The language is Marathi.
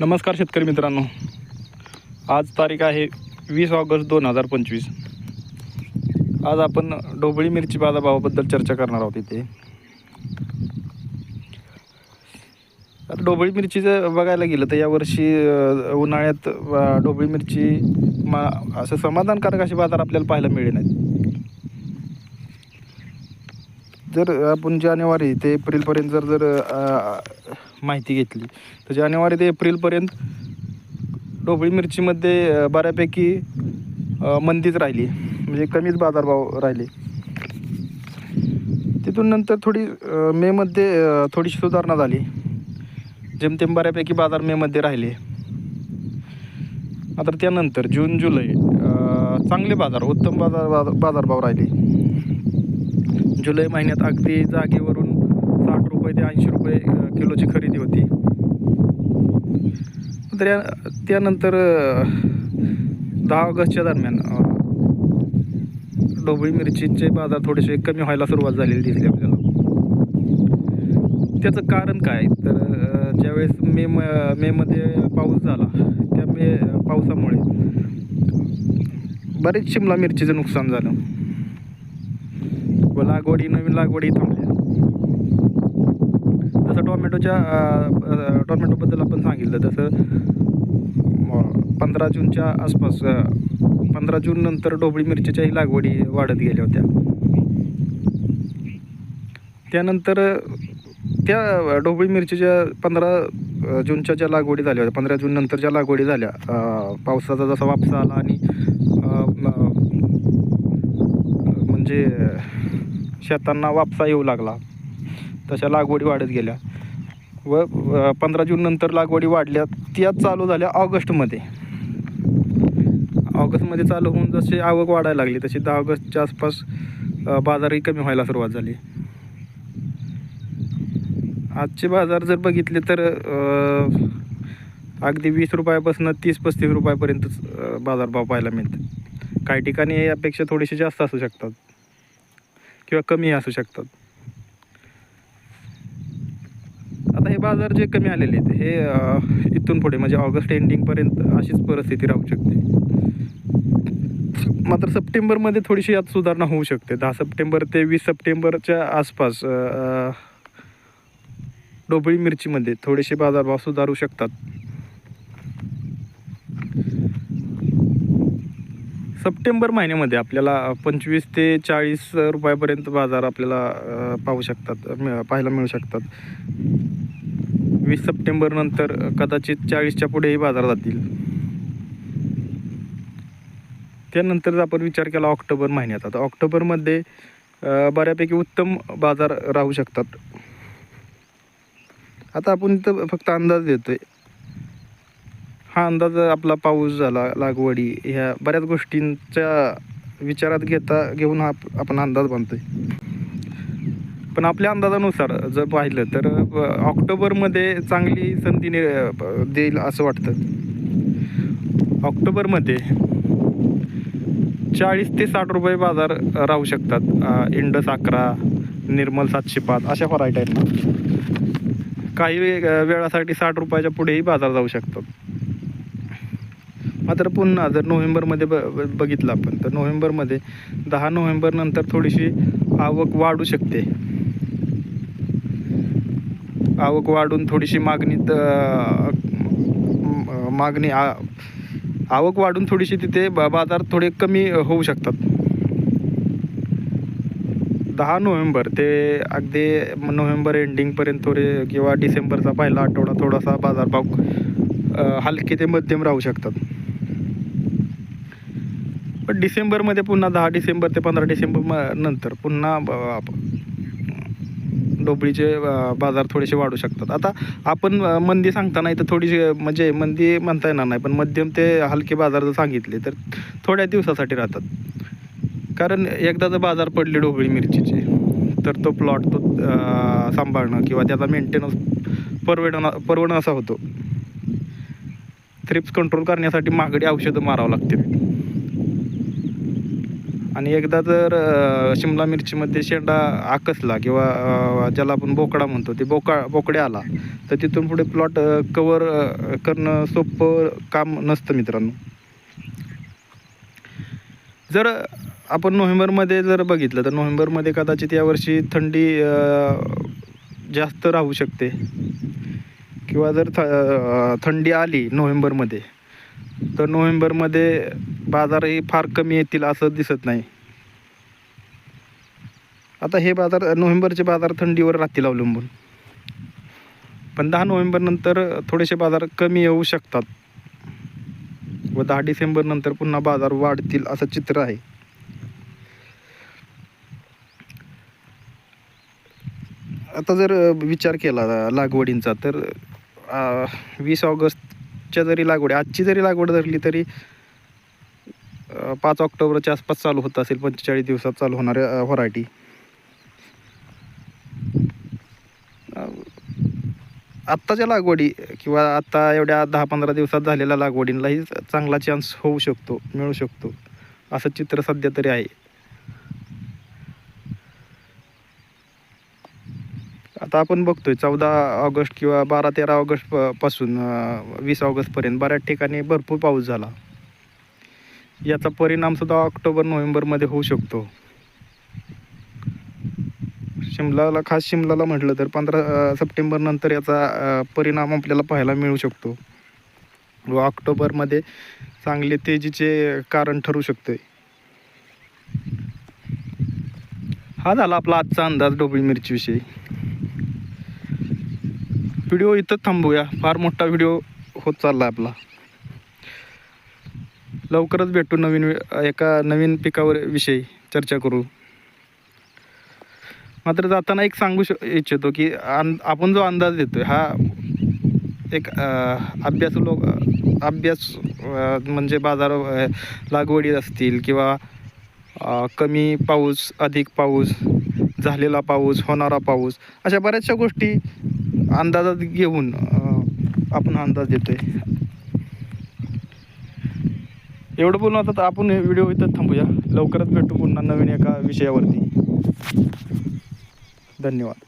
नमस्कार शेतकरी मित्रांनो. आज तारीख आहे वीस ऑगस्ट दोन हजार पंचवीस. आज आपण ढोबळी मिरची बाजारभावाबद्दल चर्चा करणार आहोत इथे. आता ढोबळी मिरचीचं बघायला गेलं तर यावर्षी उन्हाळ्यात ढोबळी मिरची मा असं समाधानकारक असे बाजार आपल्याला पाहायला मिळे नाहीत जर आपण जानेवारी ते एप्रिलपर्यंत जर जर माहिती घेतली तर जानेवारी ते एप्रिलपर्यंत ढोबळी मिरचीमध्ये बऱ्यापैकी मंदीच राहिली. म्हणजे कमीच बाजारभाव राहिले. तिथून नंतर थोडी मेमध्ये थोडीशी सुधारणा झाली. जेमतेम बऱ्यापैकी बाजार मेमध्ये राहिले. आता त्यानंतर जून जुलै चांगले बाजार उत्तम बाजार बाजार बाजारभाव राहिले. जुलै महिन्यात अगदी जागेवरून साठ रुपये ते ऐंशी रुपये किलोची खरेदी होती. तर या त्यानंतर दहा ऑगस्टच्या दरम्यान डोबळी ढोबळी मिरचीचे बाजार थोडेसे कमी व्हायला सुरुवात झालेली दिसली आपल्याला. त्याचं कारण काय? तर ज्यावेळेस मे म मेमध्ये पाऊस झाला त्या मे पावसामुळे बरेच शिमला मिरचीचं नुकसान झालं. व लागवडी नवीन लागवडी थांबल्या. जसं टोमॅटोच्या टोमॅटोबद्दल आपण सांगितलं तसं पंधरा जूनच्या आसपास पंधरा जून नंतर ढोबळी मिरचीच्याही लागवडी वाढत गेल्या होत्या. त्यानंतर त्या ढोबळी मिरचीच्या पंधरा जूनच्या ज्या लागवडी झाल्या होत्या पंधरा जून नंतर ज्या लागवडी झाल्या पावसाचा जसा वापसा आला आणि म्हणजे शेतांना वापसा येऊ लागला. तशा लागवडी वाढत गेल्या. व पंधरा जून नंतर लागवडी वाढल्या. त्या चालू झाल्या ऑगस्टमध्ये. ऑगस्टमध्ये चालू होऊन जशी आवक वाढायला लागली तशी दहा ऑगस्टच्या आसपास बाजारही कमी व्हायला सुरुवात झाली. आजचे बाजार जर बघितले तर अगदी वीस रुपयापासून तीस पस्तीस रुपयापर्यंतच बाजारभाव पाहायला मिळतात. काही ठिकाणी यापेक्षा थोडेसे जास्त असू शकतात. किंवा कमी असू शकतात. आता हे बाजार जे कमी आलेले आहेत हे इथून पुढे म्हणजे ऑगस्ट एंडिंगपर्यंत अशीच परिस्थिती राहू शकते. मात्र सप्टेंबरमध्ये थोडीशी यात सुधारणा होऊ शकते. दहा सप्टेंबर ते वीस सप्टेंबरच्या आसपास डोबळी ढोबळी मिरचीमध्ये थोडेसे बाजारभाव सुधारू शकतात. सप्टेंबर महिन्यामध्ये आपल्याला पंचवीस ते चाळीस रुपयापर्यंत बाजार आपल्याला पाहू शकतात मिळ- पाहायला मिळू शकतात. वीस सप्टेंबर नंतर कदाचित चाळीसच्या पुढेही बाजार जातील. त्यानंतर आपण विचार केला ऑक्टोबर महिन्याचा तर ऑक्टोबरमध्ये बऱ्यापैकी उत्तम बाजार राहू शकतात. आता आपण इथं फक्त अंदाज देतोय. हा अंदाज आपला पाऊस झाला लागवडी ह्या बऱ्याच गोष्टींच्या विचारात घेता घेऊन हा आपण अंदाज बांधतोय. पण आपल्या अंदाजानुसार जर पाहिलं तर ऑक्टोबरमध्ये चांगली संधी नि- देईल असं वाटतं. ऑक्टोबरमध्ये चाळीस ते साठ रुपये बाजार राहू शकतात. इंडस अकरा निर्मल सातशे पाच अशा व्हरायटी आहेत. काही वेळासाठी साठ रुपयाच्या पुढेही बाजार जाऊ शकतात. मात्र पुन्हा जर नोव्हेंबरमध्ये ब ब- बघितलं आपण तर नोव्हेंबरमध्ये दहा नोव्हेंबरनंतर थोडीशी आवक वाढू शकते. आवक वाढून थोडीशी मागणी मागणी आ- आवक वाढून थोडीशी तिथे ब- बाजार थोडे कमी होऊ शकतात. दहा नोव्हेंबर ते अगदी नोव्हेंबर एंडिंगपर्यंत थोडे किंवा डिसेंबरचा पहिला आठवडा थोडासा बाजारभाव हलके ते मध्यम राहू शकतात. पण डिसेंबरमध्ये पुन्हा दहा डिसेंबर ते पंधरा डिसेंबर म- नंतर पुन्हा ढोबळीचे बाजार थोडेसे वाढू शकतात. आता आपण मंदी सांगता नाही तर थोडीशी म्हणजे मंदी म्हणता येणार नाही पण मध्यम ते हलके बाजार जर सांगितले तर थोड्या दिवसासाठी राहतात. कारण एकदा जर बाजार पडले ढोबळी मिरचीचे तर तो प्लॉट तो सांभाळणं किंवा त्याचा मेंटेनन्स परवडणं परवडणं असा होतो. थ्रिप्स कंट्रोल करण्यासाठी महागडी औषधं मारावं लागतील. आणि एकदा जर शिमला मिरचीमध्ये शेंडा आकसला किंवा ज्याला आपण बोकडा म्हणतो ते बोका बोकडे आला तर तिथून पुढे प्लॉट कवर करणं सोपं काम नसतं मित्रांनो. जर आपण नोव्हेंबरमध्ये जर बघितलं तर नोव्हेंबरमध्ये कदाचित यावर्षी थंडी जास्त राहू शकते. किंवा जर थ थंडी आली नोव्हेंबरमध्ये तर नोव्हेंबरमध्ये बाजारही फार कमी येतील असं दिसत नाही. आता हे बाजार नोव्हेंबरचे बाजार थंडीवर राहतील अवलंबून. पण दहा नोव्हेंबरनंतर थोडेसे बाजार कमी येऊ शकतात. व दहा डिसेंबरनंतर पुन्हा बाजार वाढतील असं चित्र आहे. आता जर विचार केला लागवडींचा तर वीस ऑगस्ट आजच्या जरी लागवड आजची जरी लागवड धरली तरी पाच ऑक्टोबरच्या आसपास चालू होत असेल पंचेचाळीस दिवसात चालू होणारे व्हरायटी. आत्ताच्या लागवडी किंवा आत्ता एवढ्या दहा पंधरा दिवसात झालेल्या लागवडींलाही चांगला चान्स होऊ शकतो मिळू शकतो. असं चित्र सध्या तरी आहे. आता आपण बघतोय चौदा ऑगस्ट किंवा बारा तेरा ऑगस्टपासून वीस ऑगस्टपर्यंत बऱ्याच ठिकाणी भरपूर पाऊस झाला. याचा परिणाम सुद्धा ऑक्टोबर नोव्हेंबरमध्ये होऊ शकतो. शिमलाला खास शिमलाला म्हटलं तर पंधरा सप्टेंबर नंतर याचा परिणाम आपल्याला पाहायला मिळू शकतो. व ऑक्टोबरमध्ये चांगले तेजीचे कारण ठरू शकते हा झाला आपला आजचा अंदाज डोबळी मिरचीविषयी. व्हिडिओ इथं थांबूया. फार मोठा व्हिडिओ होत चालला आहे आपला. लवकरच भेटू नवीन एका नवीन पिकावर विषयी चर्चा करू. मात्र जाताना एक सांगू श इच्छितो की अं आपण जो अंदाज देतोय हा एक अभ्यास लोक अभ्यास म्हणजे बाजार लागवडी असतील किंवा कमी पाऊस अधिक पाऊस झालेला पाऊस होणारा पाऊस अशा बऱ्याचशा गोष्टी अंदाजात घेऊन आपण अंदाज देतो आहे एवढं बोलून आता आपण व्हिडिओ इथं थांबूया. लवकरच भेटू पुन्हा नवीन एका विषयावरती. धन्यवाद.